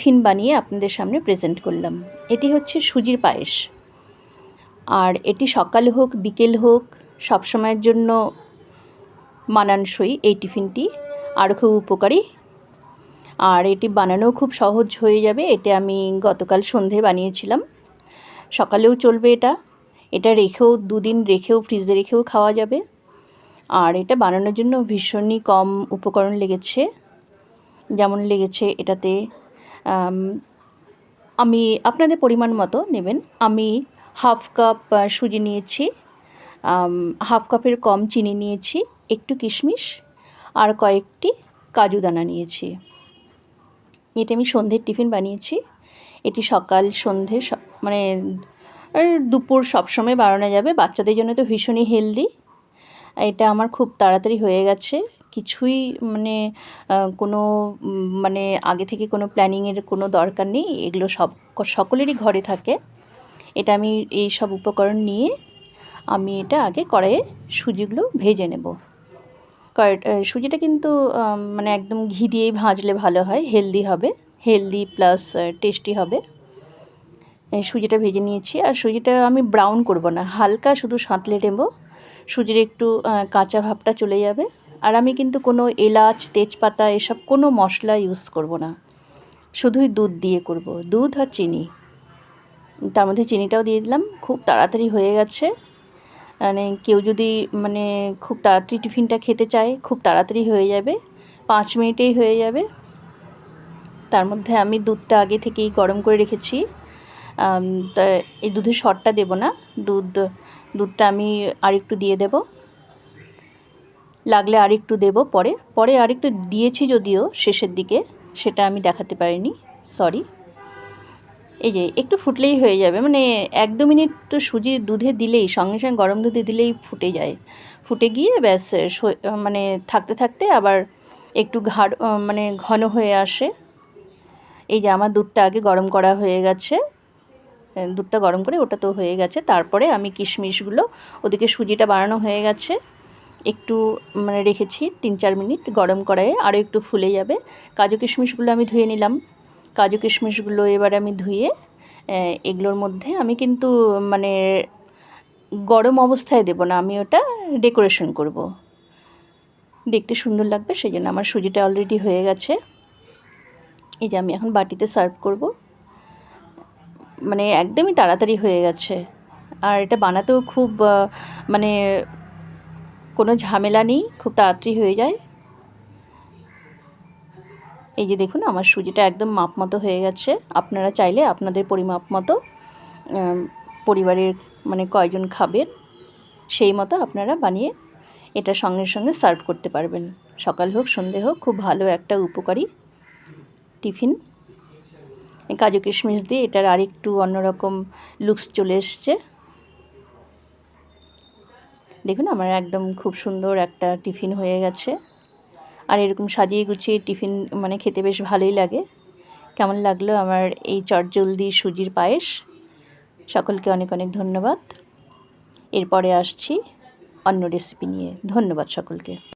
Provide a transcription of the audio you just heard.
Tiffin বানিয়ে আপনাদের সামনে প্রেজেন্ট করলাম। এটি হচ্ছে সুজির পায়েস। আর এটি সকাল হোক, বিকেল হোক, সব সময়ের জন্য মানানসই এই টিফিনটি। আর খুব উপকারী। আর এটি বানানোও খুব সহজ হয়ে যাবে, এটা আমি গতকাল সন্ধে বানিয়েছিলাম। সকালেও চলবে এটা। এটা রেখেও, দুদিন রেখেও ফ্রিজে রেখেও খাওয়া যাবে। আর এটা বানানোর জন্য ভীষণই কম উপকরণ লেগেছে। যেমন লেগেছে এটাতে আমি আপনাদের পরিমাণ মতো নেবেন। আমি হাফ কাপ সুজি নিয়েছি হাফ কাপের কম চিনি নিয়েছি, একটু কিশমিশ আর কয়েকটি কাজু দানা নিয়েছি। এটা আমি সন্ধ্যের টিফিন বানিয়েছি। এটি সকাল সন্ধে মানে দুপুর সবসময় বানানো যাবে। বাচ্চাদের জন্য তো ভীষণই হেলদি। এটা আমার খুব তাড়াতাড়ি হয়ে গেছে। কিছুই মানে কোনো মানে আগে থেকে কোনো প্ল্যানিংয়ের কোনো দরকার নেই। এগুলো সব, সকলেরই ঘরে থাকে। এটা আমি এই সব উপকরণ নিয়ে আমি এটা আগে কড়াইয়ে সুজিগুলো ভেজে নেব। সুজিটা কিন্তু মানে একদম ঘি দিয়েই ভাজলে ভালো হয়, হেলদি হবে, হেলদি প্লাস টেস্টি হবে। সুজিটা ভেজে নিয়েছি। আর সুজিটা আমি ব্রাউন করব না, হালকা শুধু সাঁতলে নেব। সুজির একটু কাঁচা ভাবটা চলে যাবে। আর আমি কিন্তু কোনো এলাচ, তেজপাতা, এসব কোনো মশলা ইউজ করব না। শুধুই দুধ দিয়ে করব, দুধ আর চিনি। তার মধ্যে চিনিটাও দিয়ে দিলাম, খুব তাড়াতাড়ি হয়ে গেছে। মানে কেউ যদি মানে খুব তাড়াতাড়ি টিফিনটা খেতে চায়, খুব তাড়াতাড়ি হয়ে যাবে, পাঁচ মিনিটেই হয়ে যাবে। তার মধ্যে আমি দুধটা আগে থেকেই গরম করে রেখেছি। তা এই দুধের শটটা দেব না, দুধ, দুধটা আমি আরেকটু দিয়ে দেব। লাগলে আরেকটু দেব পরে। পরে আরেকটু দিয়েছি যদিও শেষের দিকে, সেটা আমি দেখাতে পারিনি সরি এই যে, একটু ফুটলেই হয়ে যাবে মানে এক দু মিনিট তো সুজি দুধে দিলেই, সঙ্গে সঙ্গে গরম দুধে দিলেই ফুটে যায়। ফুটে গিয়ে ব্যাস মানে থাকতে থাকতে আবার একটু ঘাড় মানে ঘন হয়ে আসে। এই যে, আমার দুধটা আগে গরম করা হয়ে গেছে। দুধটা গরম করে ওটা তো হয়ে গেছে। তারপরে আমি কিশমিশগুলো, ওদিকে সুজিটা বানানো হয়ে গেছে। একটু মানে রেখেছি তিন চার মিনিট গরম কড়াইয়ে আরও একটু ফুলে যাবে। কাজু কিশমিশগুলো আমি ধুয়ে নিলাম। কাজু কিশমিশগুলো এবার আমি ধুয়ে এগুলোর মধ্যে আমি কিন্তু মানে গরম অবস্থায় দেব না, আমি ওটা ডেকোরেশন করব। দেখতে সুন্দর লাগবে সেই জন্য আমার সুজিটা অলরেডি হয়ে গেছে। এই যে আমি এখন বাটিতে সার্ভ করব। মানে একদমই তাড়াতাড়ি হয়ে গেছে। আর এটা বানাতেও খুব মানে কোনো ঝামেলা নেই, খুব তাড়াতাড়ি হয়ে যায়। এই যে দেখুন, আমার সুজিটা একদম মাপ মতো হয়ে গেছে। আপনারা চাইলে আপনাদের পরিমাপ মতো পরিবারের মানে কয়জন খাবেন, সেই মতো আপনারা বানিয়ে এটা সঙ্গে সঙ্গে সার্ভ করতে পারবেন। সকাল হোক, সন্ধে হোক, খুব ভালো একটা উপকারী টিফিন। কাজু কিশমিশ দিয়ে এটার আরেকটু অন্যরকম লুকস চলে এসছে। দেখুন, আমার একদম খুব সুন্দর একটা টিফিন হয়ে গেছে। আর এরকম সাজিয়ে গুছিয়ে টিফিন মানে খেতে বেশ ভালোই লাগে। কেমন লাগল আমার এই চটজলদি সুজির পায়েস? সকলকে অনেক অনেক ধন্যবাদ। এরপরে আসছি অন্য রেসিপি নিয়ে। ধন্যবাদ সকলকে।